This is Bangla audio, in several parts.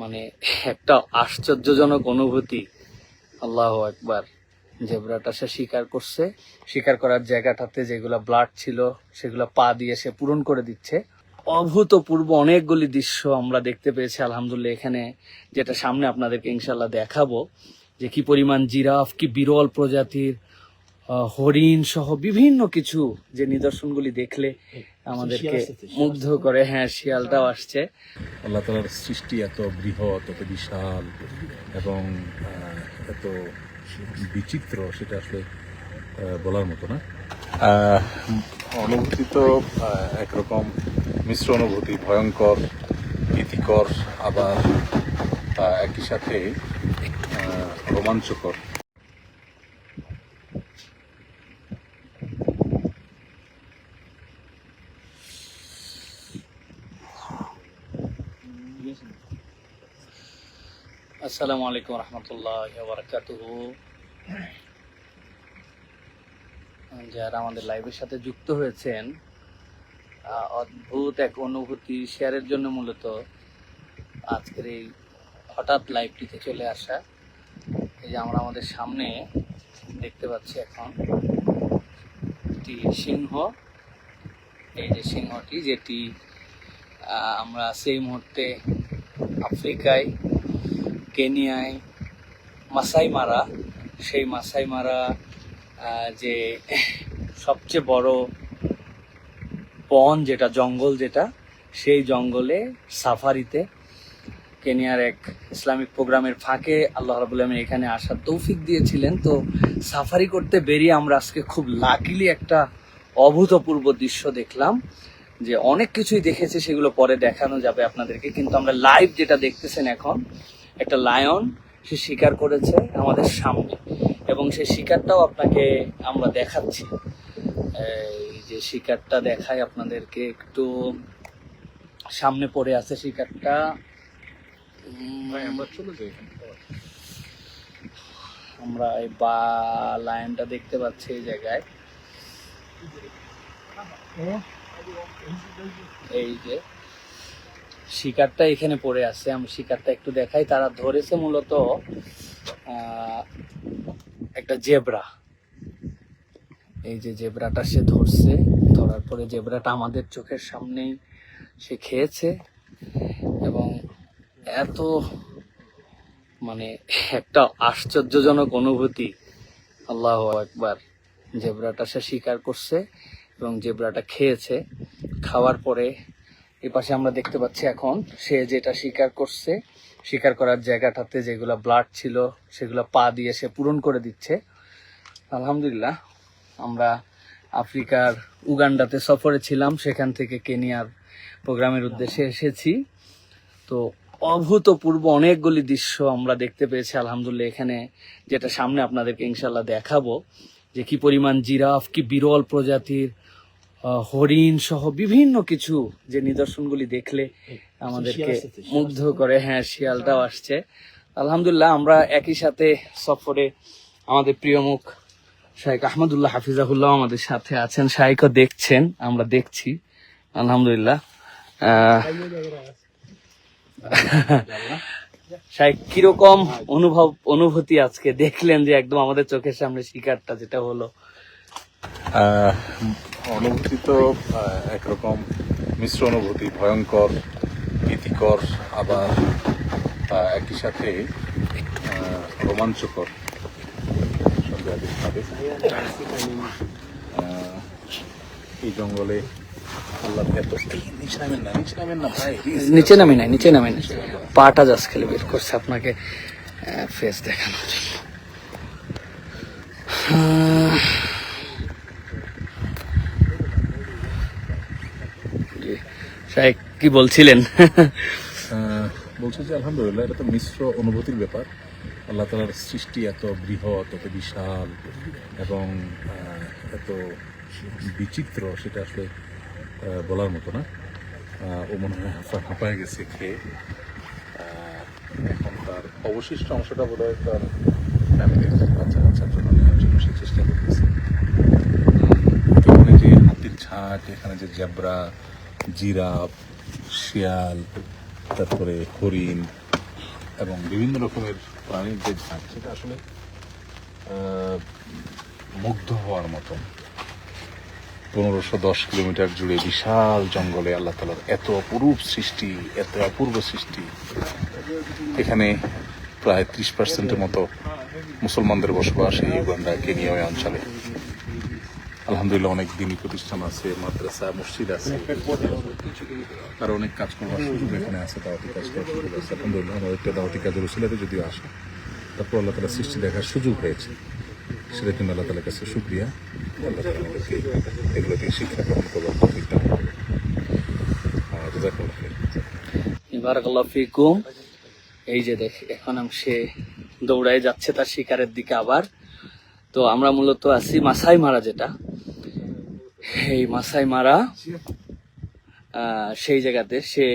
মানে একটা আশ্চর্যজনক অনুভূতি। আল্লাহ একবার জেব্রাটা সে স্বীকার করছে। স্বীকার করার জায়গাটাতে যেগুলো ব্লাড ছিল, সেগুলো পা দিয়ে সে পূরণ করে দিচ্ছে। অভূতপূর্ব অনেকগুলি দৃশ্য আমরা দেখতে পেয়েছি, আলহামদুলিল্লাহ। এখানে যেটা সামনে আপনাদেরকে ইনশাল্লাহ দেখাবো, যে কি পরিমাণ জিরাফ, কি বিরল প্রজাতির হরিণ সহ বিভিন্ন কিছু যে নিদর্শনগুলি দেখলে আমাদেরকে মুগ্ধ করে হ্যাঁ শিয়ালটাও আসছে। আল্লাহ তালার সৃষ্টি এত বৃহৎ এত বিশাল এবং এত বিচিত্র সেটা আসলে বলার মতো না। অনুভূতি তো একরকম মিশ্র অনুভূতি ভয়ঙ্কর ভীতিকর আবার একই সাথে রোমাঞ্চকর। আসসালামু আলাইকুম রহমতুল্লাহ বারাকাতুহু। যারা আমাদের লাইভের সাথে যুক্ত হয়েছেন অদ্ভুত এক অনুভূতি শেয়ারের জন্য মূলত আজকের এই হঠাৎ লাইভটিতে চলে আসা। এই যে আমরা আমাদের সামনে দেখতে পাচ্ছি এখন একটি সিংহ। এই যে সিংহটি যেটি আমরা সেই মুহূর্তে আফ্রিকায় কেনিয়ায় মাসাই মারা, সেই মাসাই মারা যে সবচেয়ে বড় বন যেটা, জঙ্গল যেটা, সেই জঙ্গলে সাফারিতে কেনিয়ার এক ইসলামিক প্রোগ্রামের ফাঁকে আল্লাহ রাবুল আলমী এখানে আসার তৌফিক দিয়েছিলেন। তো সাফারি করতে বেরিয়ে আমরা আজকে খুব লাকিলি একটা অভূতপূর্ব দৃশ্য দেখলাম, যে অনেক কিছুই দেখেছি, সেগুলো পরে দেখানো যাবে আপনাদেরকে। কিন্তু আমরা লাইভ যেটা দেখতেছেন এখন একটা লায়ন সে শিকার করেছে আমাদের সামনে। এবং সেই শিকারটাও আপনাকে আমরা দেখাচ্ছি। এই যে শিকারটা দেখাই আপনাদেরকে একটু সামনে পড়ে আছে শিকারটা। আমরা এই বা লায়নটা দেখতে পাচ্ছি এই জায়গায়। এই যে শিকারটা এখানে পড়ে আছে, আমি শিকারটা একটু দেখাই। তারা ধরেছে মূলত একটা জেব্রা। এই যে জেব্রাটা সে ধরছে, ধরার পরে জেব্রাটা আমাদের চোখের সামনেই সে খেয়েছে এবং এত মানে একটা আশ্চর্যজনক অনুভূতি। আল্লাহ একবার জেব্রাটা সে স্বীকার করছে এবং জেব্রাটা খেয়েছে। খাওয়ার পরে এ পাশে আমরা দেখতে পাচ্ছি এখন সে যেটা স্বীকার করছে স্বীকার করার জায়গাটাতে যেগুলো ব্লাড ছিল, সেগুলো পা দিয়ে সে পূরণ করে দিচ্ছে। আলহামদুলিল্লাহ, আমরা আফ্রিকার উগান্ডাতে সফরে ছিলাম, সেখান থেকে কেনিয়ার প্রোগ্রামের উদ্দেশ্যে এসেছি। তো অভূতপূর্ব অনেকগুলি দৃশ্য আমরা দেখতে পেয়েছি, আলহামদুলিল্লাহ। এখানে যেটা সামনে আপনাদেরকে ইনশাল্লাহ দেখাবো, যে কি পরিমাণ জিরাফ, কি বিরল প্রজাতির হরিণ সহ বিভিন্ন কিছু যে নিদর্শনগুলি দেখলে আমাদেরকে মুগ্ধ করে হ্যাঁ শিয়ালটাও আসছে। আলহামদুলিল্লাহ আমরা একই সাথে সফরে আমাদের প্রিয় মুখ শাহেক আহমদুল্লাহ হাফিজাহুল্লাহ আমাদের সাথে আছেন। শাহেকও দেখছেন আমরা দেখছি। আলহামদুলিল্লাহ আহ শাহেক কীরকম অনুভব অনুভূতি আজকে? দেখলেন যে একদম আমাদের চোখের সামনে শিকারটা যেটা হলো। আহ, অনুভূতি তো একরকম মিশ্র অনুভূতি, ভয়ঙ্কর, ভীতিকর, আবার একই সাথে রোমাঞ্চকর। এই জঙ্গলে নিচে নামি নাই, নিচে নামি নাই। পাটা জাস্ট খেলে বের করছে আপনাকে ফেস দেখানোর জন্য। শাহেক কি বলছিলেন? বলছে যে আলহামদুলিল্লাহ, এটা তো মিশ্র অনুভূতির ব্যাপার। আল্লাহ তালার সৃষ্টি এত বৃহৎ, এত বিশাল, এবং এত বিচিত্র, সেটা আসলে বলার মতো না। ও মনে হয় হাঁপা হাঁপায় গেছে, খেয়ে। এখন তার অবশিষ্ট অংশটা বোধ হয় তার ফ্যামিলির বাচ্চা কাচ্চার জন্য নেওয়ার জন্য সে চেষ্টা করতেছে। এখানে যে হাতির ঝাঁক এখানে যে জেব্রা জিরাফ, শিয়াল, তারপরে হরিণ এবং বিভিন্ন রকমের প্রাণীর যে ঝাঁক, সেটা আসলে মুগ্ধ হওয়ার মতন। পনেরোশো দশ কিলোমিটার জুড়ে বিশাল জঙ্গলে আল্লাহ তালার এত অপরূপ সৃষ্টি, এত অপূর্ব সৃষ্টি। এখানে প্রায় ত্রিশ পার্সেন্টের মতো মুসলমানদের বসবাস এই উগান্ডা কেনিয়া অঞ্চলে। আলহামদুলিল্লাহ অনেক দিনই প্রতিষ্ঠান আছে, মাদ্রাসা, মসজিদ আছে। আর অনেক কাজ করার সুযোগ এখানে আছে, দাওয়াতি কাজ করার সুযোগ আছে। আলহামদুলিল্লাহ আমার একটা দাওয়াতি কাজের উসিলাতে যদিও আসে, তারপর আল্লাহ তালা সৃষ্টি দেখার সুযোগ হয়েছে। সেটার জন্য আল্লাহ তালার কাছে আমাদেরকে এগুলো থেকে শিক্ষা গ্রহণ করবার ফিকুম। এই যে দেখ, এখন সে দৌড়ায় যাচ্ছে তার শিকারের দিকে আবার। তো আমরা মূলত আছি মাসাই মারা যেটা। এই মাসাই মারা সেই জায়গাতে সে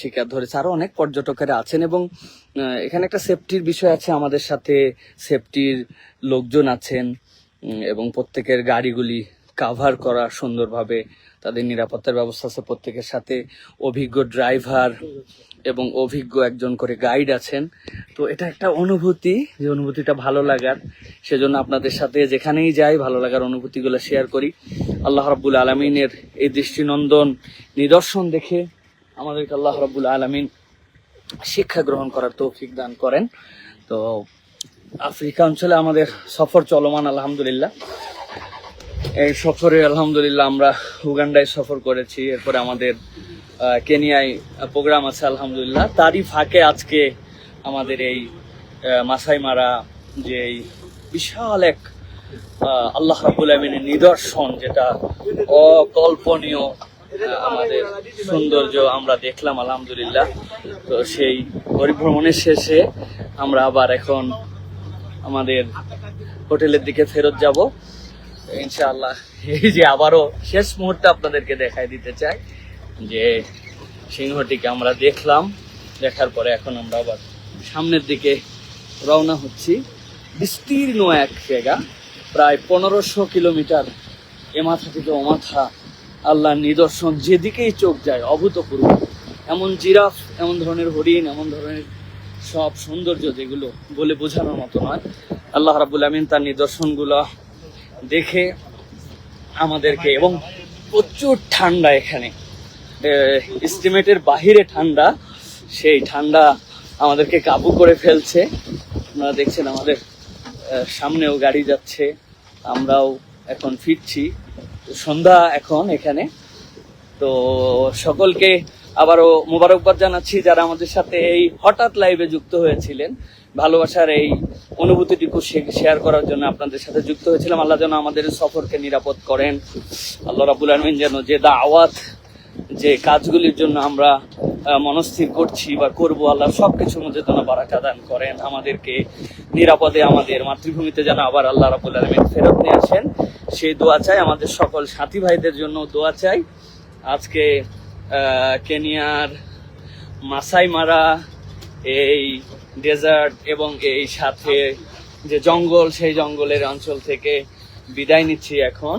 শিকার ধরেছে। আরও অনেক পর্যটকেরা আছেন এবং এখানে একটা সেফটির বিষয় আছে আমাদের সাথে। সেফটির লোকজন আছেন এবং প্রত্যেকের গাড়িগুলি কাভার করা সুন্দরভাবে তাদের নিরাপত্তার ব্যবস্থা আছে। প্রত্যেকের সাথে অভিজ্ঞ ড্রাইভার এবং অভিজ্ঞ একজন করে গাইড আছেন। তো এটা একটা অনুভূতি, যে অনুভূতিটা ভালো লাগার। সেজন্য আপনাদের সাথে যেখানেই যাই ভালো লাগার অনুভূতিগুলো শেয়ার করি। আল্লাহ রাব্বুল আলমিনের এই দৃষ্টিনন্দন নিদর্শন দেখে আমাদেরকে আল্লাহ রাব্বুল আলমিন শিক্ষা গ্রহণ করার তৌফিক দান করেন। তো আফ্রিকা অঞ্চলে আমাদের সফর চলমান আলহামদুলিল্লাহ। এই সফরে আলহামদুলিল্লাহ আমরা উগান্ডায় সফর করেছি। এরপরে আমাদের কেনিয়ায় প্রোগ্রাম আছে আলহামদুলিল্লাহ। তারই ফাঁকে আজকে আমাদের এই আহ, মাসাই মারা যে বিশাল এক আল্লাহ রাবুল আলমিনের নিদর্শন যেটা অকল্পনীয় আমাদের সৌন্দর্য আমরা দেখলাম, আলহামদুলিল্লাহ। তো সেই পরিভ্রমণের শেষে আমরা আবার এখন আমাদের হোটেলের দিকে ফেরত যাব। ইনশাআল্লাহ, এই যে আবারও শেষ মুহূর্তে আপনাদেরকে দেখাই দিতে চাই যে সিংহটিকে আমরা দেখলাম, দেখার পরে এখন আমরা আবার সামনের দিকে রওনা হচ্ছি। বিস্তীর্ণ এক জায়গা, প্রায় পনেরোশো কিলোমিটার এ মাথা থেকে ও মাথা আল্লাহর নিদর্শন যেদিকেই চোখ যায় অভূতপূর্ব। এমন জিরাফ, এমন ধরনের হরিণ, এমন ধরনের সব সৌন্দর্য যেগুলো বলে বোঝানোর মতো নয়। আল্লাহ রাবুল আমিন তার নিদর্শনগুলো দেখে আমাদেরকে এবং প্রচুর ঠান্ডা এখানে। এস্টিমেটের বাহিরে ঠান্ডা, সেই ঠান্ডা আমাদেরকে কাবু করে ফেলছে। আপনারা দেখছেন আমাদের সামনেও গাড়ি যাচ্ছে, আমরাও এখন ফিরছি। সন্ধ্যা এখন এখানে। তো সকলকে আবারও মোবারকবাদ জানাচ্ছি যারা আমাদের সাথে এই হঠাৎ লাইভে যুক্ত হয়েছিলেন। ভালোবাসার এই অনুভূতিটুকু শেয়ার করার জন্য আপনাদের সাথে যুক্ত হয়েছিলাম। আল্লাহ যেন আমাদের সফরকে নিরাপদ করেন। আল্লাহ রাবুল আলমিন যেন যে দাওয়াত যে কাজগুলির জন্য আমরা মনস্থির করছি বা করব আল্লাহ, সবকিছুর মধ্যে যেন বারাকা দান করেন। আমাদেরকে নিরাপদে আমাদের মাতৃভূমিতে যেন আবার আল্লাহ রাবুল আলমিন ফেরত নিয়ে আসেন। সেই দোয়া চাই আমাদের সকল সাথী ভাইদের জন্য দোয়া চাই। আজকে কেনিয়ার মাসাই মারা এই ডেজার্ট এবং এই সাথে যে জঙ্গল, সেই জঙ্গলের অঞ্চল থেকে বিদায় নিচ্ছি এখন।